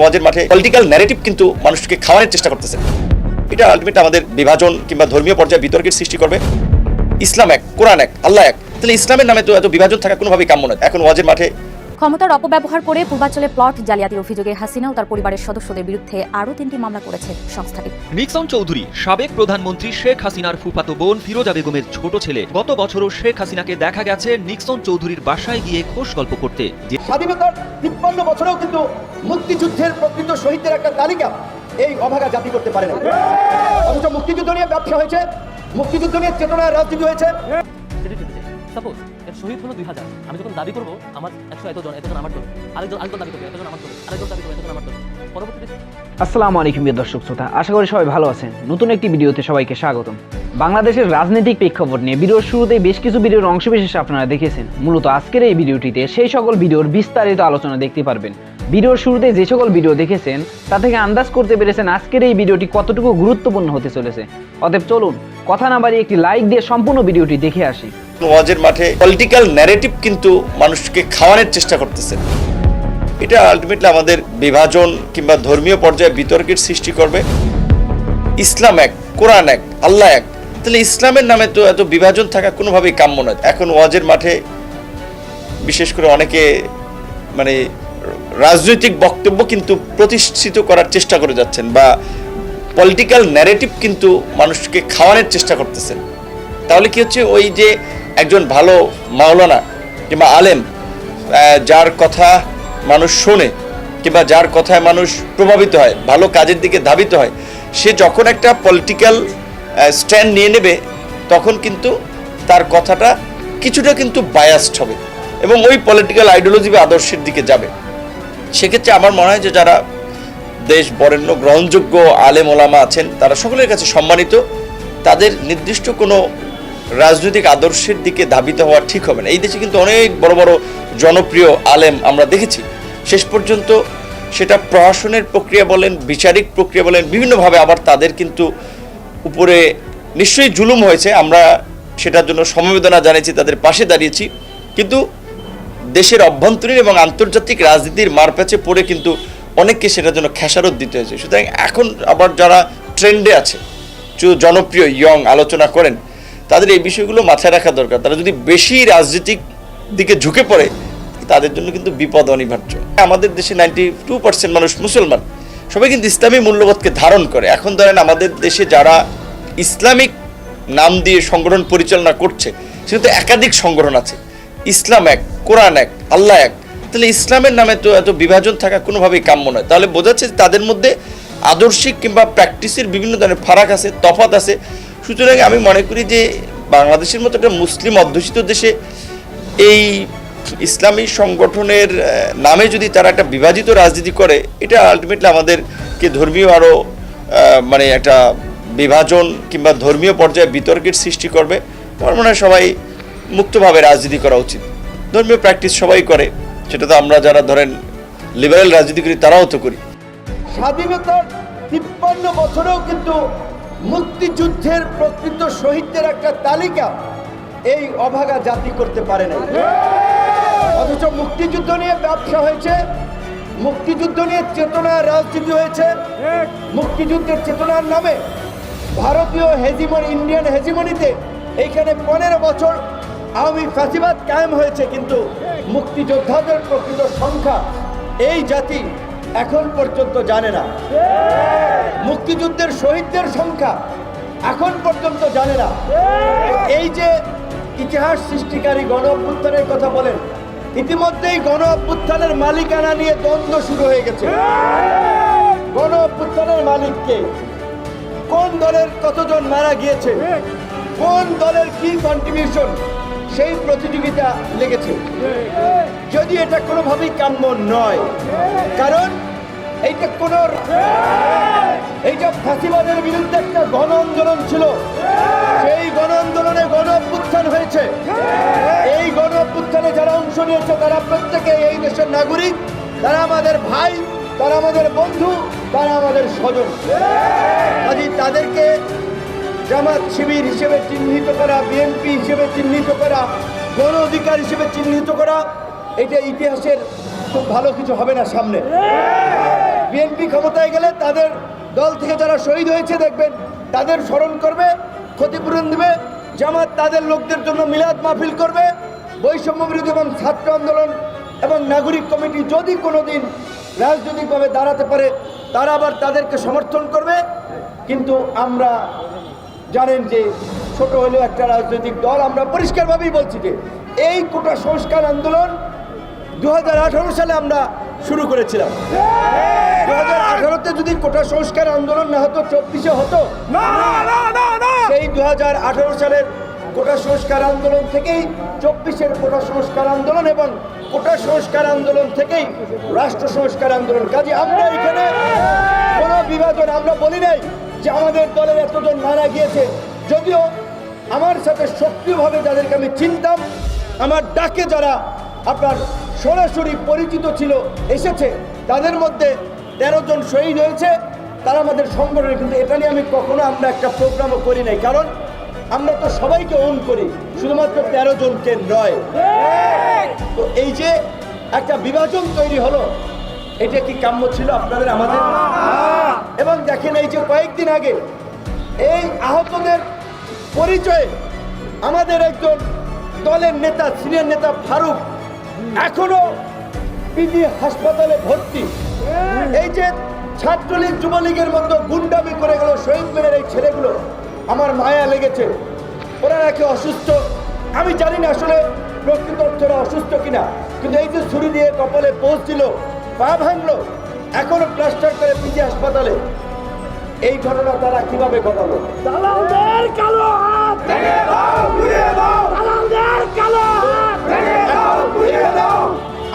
ওয়াজের মাঠে political narrative কিন্তু মানুষকে খাওয়ানোর চেষ্টা করতেছে। এটা আলটিমেট আমাদের বিভাজন কিংবা ধর্মীয় পর্যায়ে বিতর্কের সৃষ্টি করবে। ইসলাম এক, কোরআন এক, আল্লাহ এক। তাহলে ইসলামের নামে তো এত বিভাজন থাকা কোনোভাবেই কাম্য নয়। এখন ওয়াজের মাঠে ক্ষমতার অপব্যবহার করে পূর্বাঞ্চলে প্লট জালিয়াতির অভিযোগে হাসিনা ও তার পরিবারের সদস্যদের বিরুদ্ধে আরও তিনটি মামলা করেছে সংস্থাটি। নিক্সন চৌধুরী সাবেক প্রধানমন্ত্রী শেখ হাসিনার ফুফাতো বোন ফিরোজা বেগমের ছোট ছেলে। গত বছরও শেখ হাসিনাকে দেখা গেছে নিক্সন চৌধুরীর বাসায় গিয়ে খোশ গল্প করতে। স্বাধীনতার তিপ্পান্ন বছরেও কিন্তু মুক্তিযুদ্ধের প্রকৃত শহীদদের একটা তালিকা এই অভাগা জাতি করতে পারে না। অথচ মুক্তিযুদ্ধ নিয়ে ব্যবসা হয়েছে মুক্তিযুদ্ধ নিয়ে চেতনার রাজনীতি হয়েছে। শহীদ হলো দুই হাজার। আমি যখন দাবি করব, আমার একশো এতজন এতজন আমার দল আরেকজন আরেকজন দাবি করবে, এতজন আমার দল আরেকজন দাবি করবে, এতজন আমার দল পরবর্তীতে আসসালামু আলাইকুম প্রিয় দর্শক শ্রোতা, আশা করি সবাই ভালো আছেন। নতুন একটি ভিডিওতে সবাইকে স্বাগতম। বাংলাদেশের রাজনৈতিক প্রেক্ষাপট নিয়ে ভিডিওর শুরুতেই বেশ কিছু ভিডিওর অংশবিশেষ আপনারা দেখেছেন। মূলত আজকের এই ভিডিওটিতে সেই সকল ভিডিওর বিস্তারিত আলোচনা দেখতে পারবেন। ভিডিওর শুরুতে যে সকল ভিডিও দেখেছেন, তা থেকে আন্দাজ করতে পেরেছেন আজকের এই ভিডিওটি কতটুকু গুরুত্বপূর্ণ হতে চলেছে। অতএব চলুন, কথা না বাড়িয়ে একটি লাইক দিয়ে সম্পূর্ণ ভিডিওটি দেখে আসি। ওয়াজের মাঠে পলিটিক্যাল ন্যারেটিভ কিন্তু মানুষকে খাওয়ানোর চেষ্টা করতেছে। এটা আলটিমেটলি আমাদের বিভাজন কিংবা ধর্মীয় পর্যায়ে বিতর্কের সৃষ্টি করবে। ইসলাম এক, কোরআন এক, আল্লাহ এক। তাহলে ইসলামের নামে তো এত বিভাজন থাকা কোনোভাবেই কাম্য নয়। এখন ওয়াজের মাঠে বিশেষ করে অনেকে মানে রাজনৈতিক বক্তব্য কিন্তু প্রতিষ্ঠিত করার চেষ্টা করে যাচ্ছেন বা পলিটিক্যাল ন্যারেটিভ কিন্তু মানুষকে খাওয়ানোর চেষ্টা করতেছেন। তাহলে কি হচ্ছে? ওই যে একজন ভালো মাওলানা কিংবা আলেম যার কথা মানুষ শোনে কিংবা যার কথায় মানুষ প্রভাবিত হয়, ভালো কাজের দিকে ধাবিত হয়, সে যখন একটা পলিটিক্যাল স্ট্যান্ড নিয়ে নেবে, তখন কিন্তু তার কথাটা কিছুটা কিন্তু বায়াসড হবে এবং ওই পলিটিক্যাল আইডিওলজি বা আদর্শের দিকে যাবে। সেক্ষেত্রে আমার মনে হয় যে যারা দেশ বরেণ্য গ্রহণযোগ্য আলেম ওলামা আছেন, তারা সকলের কাছে সম্মানিত। তাদের নির্দিষ্ট কোনো রাজনৈতিক আদর্শের দিকে ধাবিত হওয়া ঠিক হবে না। এই দেশে কিন্তু অনেক বড় বড় জনপ্রিয় আলেম আমরা দেখেছি। শেষ পর্যন্ত সেটা প্রশাসনের প্রক্রিয়া বলেন, বিচারিক প্রক্রিয়া বলেন, বিভিন্নভাবে আবার তাদের কিন্তু উপরে নিশ্চয়ই জুলুম হয়েছে। আমরা সেটার জন্য সমবেদনা জানিয়েছি তাদের পাশে দাঁড়িয়েছি। কিন্তু দেশের অভ্যন্তরীণ এবং আন্তর্জাতিক রাজনীতির মারপ্যাচে পড়ে কিন্তু অনেককে সেটার জন্য খেসারত দিতে হয়েছে। সুতরাং এখন আবার যারা ট্রেন্ডে আছে, জনপ্রিয় ইয়ং আলোচনা করেন তাদের এই বিষয়গুলো মাথায় রাখা দরকার। তারা যদি বেশি রাজনৈতিক দিকে ঝুঁকে পড়ে, তাদের জন্য কিন্তু বিপদ অনিবার্য। আমাদের দেশে নাইনটি টু পার্সেন্ট মানুষ মুসলমান। সবাই কিন্তু ইসলামী মূল্যবোধকে ধারণ করে। এখন ধরেন আমাদের দেশে যারা ইসলামিক নাম দিয়ে সংগঠন পরিচালনা করছে, সেটা তো একাধিক সংগঠন আছে। ইসলাম এক, কোরআন এক, আল্লাহ এক। তাহলে ইসলামের নামে তো এত বিভাজন থাকা কোনোভাবেই কাম্য নয়। তাহলে বোঝাচ্ছে তাদের মধ্যে আদর্শিক কিংবা প্র্যাকটিসের বিভিন্ন ধরনের ফারাক আছে তফাত আছে। সুতরাং আমি মনে করি যে বাংলাদেশের মতো একটা মুসলিম অধ্যুষিত দেশে এই ইসলামী সংগঠনের নামে যদি তারা একটা বিভাজিত রাজনীতি করে, এটা আলটিমেটলি আমাদেরকে ধর্মীয় আরও মানে একটা বিভাজন কিংবা ধর্মীয় পর্যায়ে বিতর্কের সৃষ্টি করবে। আমার মনে হয় সবাই মুক্তভাবে রাজনীতি করা উচিত। ধর্মীয় প্র্যাকটিস সবাই করে, সেটা তো আমরা যারা ধরেন লিবারেল রাজনীতি করি, তারাও তো করি। স্বাধীনতার তিপ্পান্ন বছরেও কিন্তু মুক্তিযুদ্ধের প্রকৃত শহীদদের একটা তালিকা এই অভাগা জাতি করতে পারে না অথচ মুক্তিযুদ্ধ নিয়ে ব্যবসা হয়েছে, মুক্তিযুদ্ধ নিয়ে চেতনার রাজনীতি হয়েছে, মুক্তিযুদ্ধের চেতনার নামে ভারতীয় হেজিমনি, ইন্ডিয়ান হেজিমনিতে এইখানে পনেরো বছর আওয়ামী ফ্যাসিবাদ কায়েম হয়েছে, কিন্তু মুক্তিযোদ্ধাদের প্রকৃত সংখ্যা এই জাতি এখন পর্যন্ত জানে না। মুক্তিযুদ্ধের শহীদদের সংখ্যা এখন পর্যন্ত জানে না। এই যে ইতিহাস সৃষ্টিকারী গণ অভ্যুত্থানের কথা বলেন, ইতিমধ্যেই গণ অভ্যুত্থানের মালিকানা নিয়ে দ্বন্দ্ব শুরু হয়ে গেছে। গণ অভ্যুত্থানের মালিককে কোন দলের কতজন মারা গিয়েছে, কোন দলের কি কন্ট্রিবিউশন সেই প্রতিযোগিতা লেগেছে। যদি এটা কোনোভাবেই কাম্য নয়, কারণ এইটা কোন এইটা ফাঁসিবাদের বিরুদ্ধে একটা গণ আন্দোলন ছিল। সেই গণ আন্দোলনে গণ অভ্যুত্থান হয়েছে। এই গণ অভ্যুত্থানে যারা অংশ নিয়েছে, তারা প্রত্যেকে এই দেশের নাগরিক। তারা আমাদের ভাই, তারা আমাদের বন্ধু, তারা আমাদের স্বজন। কাজে তাদেরকে জামাত শিবির হিসেবে চিহ্নিত করা, বিএনপি হিসেবে চিহ্নিত করা, গণ অধিকার হিসেবে চিহ্নিত করা, এটা ইতিহাসের খুব ভালো কিছু হবে না সামনে। বিএনপি ক্ষমতায় গেলে তাদের দল থেকে যারা শহীদ হয়েছে, দেখবেন তাদের স্মরণ করবে, ক্ষতিপূরণ দেবে, জামাত তাদের লোকদের জন্য মিলাদ মাহফিল করবে, বৈষম্য বিরোধী এবং ছাত্র আন্দোলন এবং নাগরিক কমিটি যদি কোনো দিন রাজনৈতিকভাবে দাঁড়াতে পারে, তারা আবার তাদেরকে সমর্থন করবে। কিন্তু আমরা জানেন যে ছোট হলেও একটা রাজনৈতিক দল, আমরা পরিষ্কারভাবেই বলছি যে এই কোটা সংস্কার আন্দোলন দু হাজার আঠারো সালে আমরা শুরু করেছিলাম। দু হাজার আঠারোতে যদি কোটা সংস্কার আন্দোলন না হতো চব্বিশে হতো সেই দু হাজার আঠারো সালের কোটা সংস্কার আন্দোলন থেকেই চব্বিশের কোটা সংস্কার আন্দোলন এবং কোটা সংস্কার আন্দোলন থেকেই রাষ্ট্র সংস্কার আন্দোলন। কাজে আমরা এখানে কোনো বিভাজন আমরা বলি নাই যে আমাদের দলের এতজন মারা গিয়েছে। যদিও আমার সাথে সক্রিয়ভাবে যাদেরকে আমি চিনতাম আমার ডাকে যারা আপনার সরাসরি পরিচিত ছিল এসেছে তাদের মধ্যে তেরো জন শহীদ হয়েছে তারা আমাদের সংগঠনে কিন্তু এটা নিয়ে আমি কখনো আমরা একটা প্রোগ্রামও করি নাই। কারণ আমরা তো সবাইকে ওন করি শুধুমাত্র তেরো জনকে নয়। তো এই যে একটা বিভাজন তৈরি হলো এটা কি কাম্য ছিল আপনাদের আমাদের? এবং দেখেন এই যে কয়েকদিন আগে এই আহতদের পরিচয়ে আমাদের একজন দলের নেতা সিনিয়র নেতা ফারুক এখনও পিজি হাসপাতালে ভর্তি। এই যে ছাত্রলীগ যুবলীগের মতো গুন্ডামি করে গেল শহীদ মিনারের এই ছেলেগুলো আমার মায়া লেগেছে। ওরা নাকি অসুস্থ? আমি জানি না আসলে প্রকৃত অর্থরা অসুস্থ কিনা কিন্তু এই যে ছুরি দিয়ে কপালে পৌঁছছিল পা ভাঙলো এখনও প্লাস্টার করে পিজি হাসপাতালে। এই ঘটনা তারা কীভাবে ঘটালো? দালালদের কালো হাত! দালালদের কালো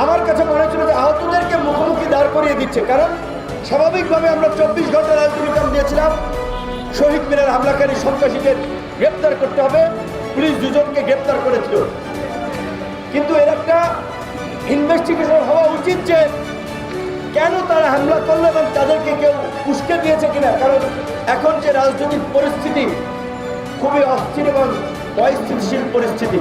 আমার কাছে মনে হচ্ছিল যে আহতদেরকে মুখোমুখি দাঁড় করিয়ে দিচ্ছে। কারণ স্বাভাবিকভাবে আমরা চব্বিশ ঘণ্টা রাজনীতিকাম দিয়েছিলাম। শহীদ মিনার হামলাকারী সন্ত্রাসীদের গ্রেপ্তার করতে হবে। পুলিশ দুজনকে গ্রেপ্তার করেছিল। কিন্তু এর একটা ইনভেস্টিগেশন হওয়া উচিত যে কেন তারা হামলা করল এবং তাদেরকে কেউ উস্কে দিয়েছে কিনা। কারণ এখন যে রাজনৈতিক পরিস্থিতি, খুবই অস্থির এবং অস্থিতিশীল পরিস্থিতি।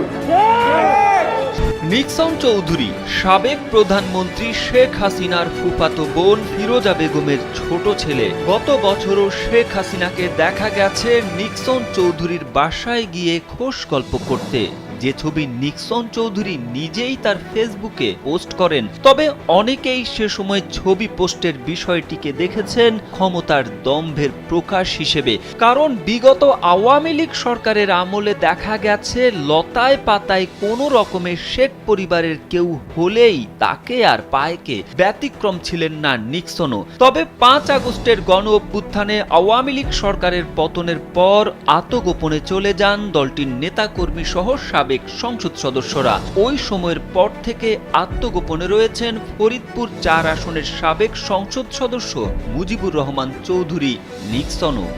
নিক্সন চৌধুরী, সাবেক প্রধানমন্ত্রী শেখ হাসিনার ফুফাতো বোন ফিরোজা বেগমের ছোট ছেলে। গত বছরও শেখ হাসিনাকে দেখা গেছে নিক্সন চৌধুরীর বাসায় গিয়ে খোশ গল্প করতে। যে ছবি নিক্সন চৌধুরী নিজেই তার ফেসবুকে পোস্ট করেন, তবে অনেকেই সে সময় ছবি পোস্টের বিষয়টিকে দেখেছেন ক্ষমতার দম্ভের প্রকাশ হিসেবে। কারণ বিগত আওয়ামী লীগ সরকারের আমলে দেখা গেছে, লতায় পাতায় কোনো রকমের শেখ পরিবারের কেউ হলেই তাকে আর পায়কে ব্যতিক্রম ছিলেন না নিক্সনও। তবে পাঁচ আগস্টের গণ অভ্যুত্থানে আওয়ামী লীগ সরকারের পতনের পর আত্মগোপনে চলে যান দলটির নেতাকর্মী সহ সাবেক সংসদ সদস্যরা। ওই সময়ের পর থেকে আত্মগোপনে রয়েছেন ফরিদপুর চার আসনের সাবেক সংসদ সদস্য মুজিবুর রহমান চৌধুরী, নিক্সনও।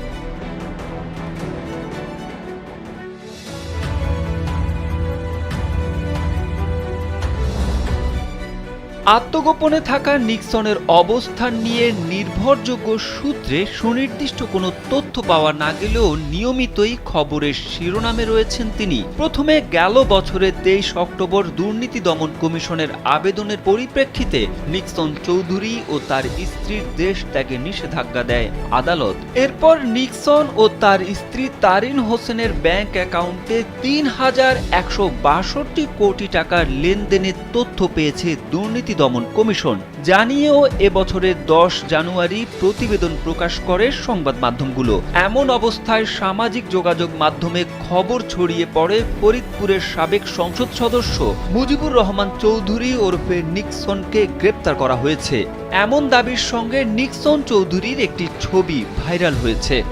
আত্মগোপনে থাকা নিক্সনের অবস্থান নিয়ে নির্ভরযোগ্য সূত্রে সুনির্দিষ্ট কোনো তথ্য পাওয়া না গেলেও নিয়মিতই খবরের শিরোনামে রয়েছেন তিনি। প্রথমে গেল বছরের তেইশ অক্টোবর দুর্নীতি দমন কমিশনের আবেদনের পরিপ্রেক্ষিতে নিক্সন চৌধুরী ও তার স্ত্রীর দেশ ত্যাগে নিষেধাজ্ঞা দেয় আদালত। এরপর নিক্সন ও তার স্ত্রী তারিন হোসেনের ব্যাংক অ্যাকাউন্টে তিন হাজার একশো বাষট্টি কোটি টাকার লেনদেনের তথ্য পেয়েছে দুর্নীতি দমন কমিশন। জানিয়েও এবছরের দশ জানুয়ারি প্রতিবেদন প্রকাশ করে সংবাদ মাধ্যমগুলো। এমন অবস্থায় সামাজিক যোগাযোগ মাধ্যমে খবর ছড়িয়ে পড়ে ফরিদপুরের সাবেক সংসদ সদস্য মুজিবুর রহমান চৌধুরী ওরফে নিক্সনকে গ্রেপ্তার করা হয়েছে। এমন দাবির সঙ্গে নিক্সন চৌধুরীর একটি ছবি ভাইরাল হয়েছে।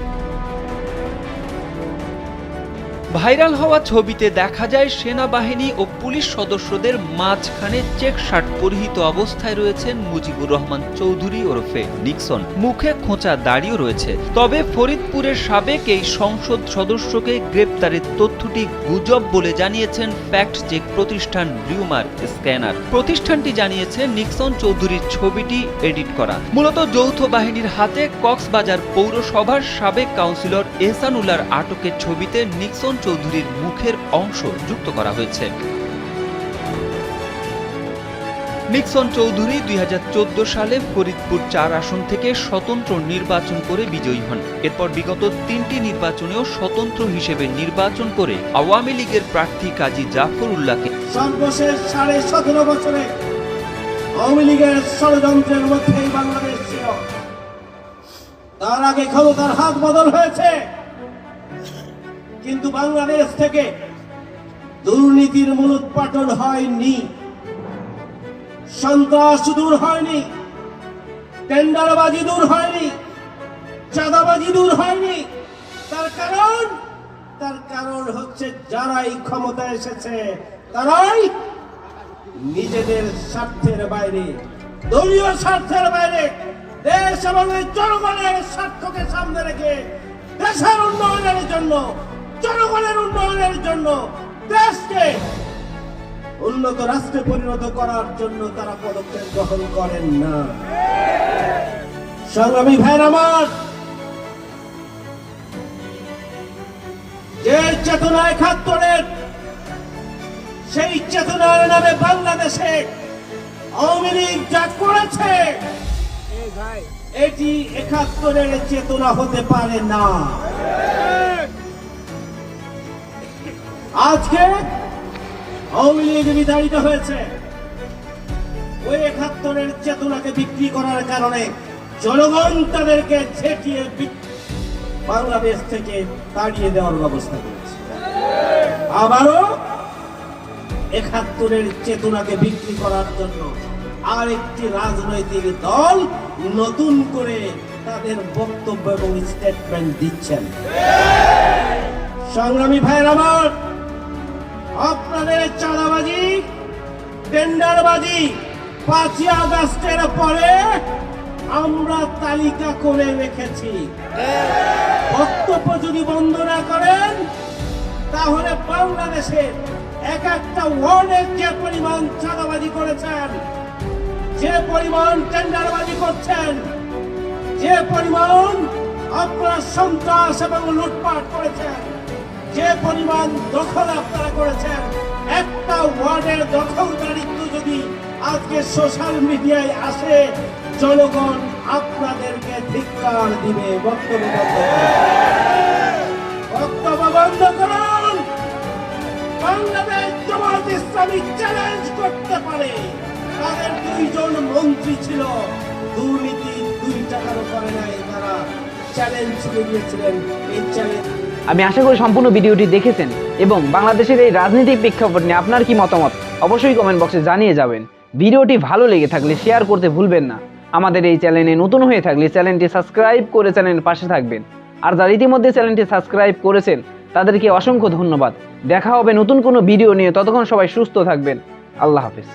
ভাইরাল হওয়া ছবিতে দেখা যায় সেনাবাহিনী ও পুলিশ সদস্যদের মাঝখানে চেক শার্ট পরিহিত অবস্থায় রয়েছেন মুজিবুর রহমান চৌধুরী ওরফে নিক্সন। মুখে খোঁচা দাড়িও রয়েছে। তবে ফরিদপুরের সাবেক এই সংসদ সদস্যকে গ্রেপ্তারের তথ্যটি গুজব বলে জানিয়েছেন ফ্যাক্ট চেক প্রতিষ্ঠান রিউমার স্ক্যানার। প্রতিষ্ঠানটি জানিয়েছে, নিক্সন চৌধুরীর ছবিটি এডিট করা। মূলত যৌথ বাহিনীর হাতে কক্সবাজার পৌরসভার সাবেক কাউন্সিলর এহসানুল্লাহর আটকের ছবিতে নিক্সন চৌধুরীর মুখের অংশ যুক্ত করা হয়েছে। নিক্সন চৌধুরী দুই হাজার চোদ্দ সালে ফরিদপুর চার আসন থেকে স্বতন্ত্র নির্বাচন করে বিজয়ী হন। এরপর বিগত তিনটি নির্বাচনেও স্বতন্ত্র হিসেবে নির্বাচন করে আওয়ামী লীগের প্রার্থী কাজী জাফর উল্লাহকে। সর্বশেষ সাড়ে তার আগে ক্ষমতার হাত বদল হয়েছে। কিন্তু বাংলাদেশ থেকে দুর্নীতির মূলোৎপাটন হয়নি। সন্ত্রাস দূর হয়নি। টেন্ডারবাজি দূর হয়নি। চাঁদাবাজি দূর হয়নি। তার কারণ তার কারণ হচ্ছে যারাই ক্ষমতা এসেছে, তারাই নিজেদের স্বার্থের বাইরে, দলীয় স্বার্থের বাইরে, দেশ এবং জনগণের স্বার্থকে সামনে রেখে দেশের উন্নয়নের জন্য জনগণের উন্নয়নের জন্য দেশকে উন্নত রাষ্ট্রে পরিণত করার জন্য তারা পদক্ষেপ গ্রহণ করেন না। সংগ্রামী ভাইয়ের আমার যে চেতনা একাত্তরের সেই চেতনার নামে বাংলাদেশে আওয়ামী লীগ যা করেছে এটি একাত্তরের চেতনা হতে পারে না। আজকে আওয়ামী লীগ বিতাড়িত হয়েছে। ওই একাত্তরের চেতনাকে বিক্রি করার কারণে জনগণ তাদেরকে বিক- বাংলাদেশ থেকে তাড়িয়ে দেওয়ার ব্যবস্থা করেছে। আবারও একাত্তরের চেতনাকে বিক্রি করার জন্য আরেকটি রাজনৈতিক দল নতুন করে তাদের বক্তব্য এবং স্টেটমেন্ট দিচ্ছেন। সংগ্রামী ভাইয়ের আমার আপনাদের চাঁদাবাজি, টেন্ডারবাজি পাঁচই আগস্টের পরে আমরা তালিকা করে রেখেছি। বক্তব্য যদি বন্ধ না করেন, তাহলে বাংলাদেশের এক একটা ওয়ার্ডের যে পরিমাণ চাঁদাবাজি করেছেন, যে পরিমাণ টেন্ডারবাজি করছেন, যে পরিমাণ আপনারা সন্ত্রাস এবং লুটপাট করেছেন, যে পরিমাণ দখল আপনারা করেছেন ওয়ার্ডের দখলদারিত্ব যদি আজকে সোশ্যাল মিডিয়ায় আসে, জনগণ আপনাদেরকে ধিক্কার দিবে। বক্তব্য বক্তব্য বন্ধ করুন। বাংলাদেশ জামাত ইসলামী চ্যালেঞ্জ করতে পারে। তাদের দুইজন মন্ত্রী ছিল। দুর্নীতি দুই টাকারও করে নাই। তারা চ্যালেঞ্জ বেরিয়েছিলেন এই চ্যালেঞ্জ আমি আশা করি সম্পূর্ণ ভিডিওটি দেখেছেন এবং বাংলাদেশের এই রাজনৈতিক প্রেক্ষাপট নিয়ে আপনার কি মতামত, অবশ্যই কমেন্ট বক্সে জানিয়ে যাবেন। ভিডিওটি ভালো লেগে থাকলে শেয়ার করতে ভুলবেন না। আমাদের এই চ্যানেলে নতুন হয়ে থাকলে চ্যানেলটি সাবস্ক্রাইব করে চ্যানেলের পাশে থাকবেন। আর যারা ইতিমধ্যে চ্যানেলটি সাবস্ক্রাইব করেছেন, তাদেরকে অসংখ্য ধন্যবাদ। দেখা হবে নতুন কোনো ভিডিও নিয়ে। ততক্ষণ সবাই সুস্থ থাকবেন। আল্লাহ হাফিজ।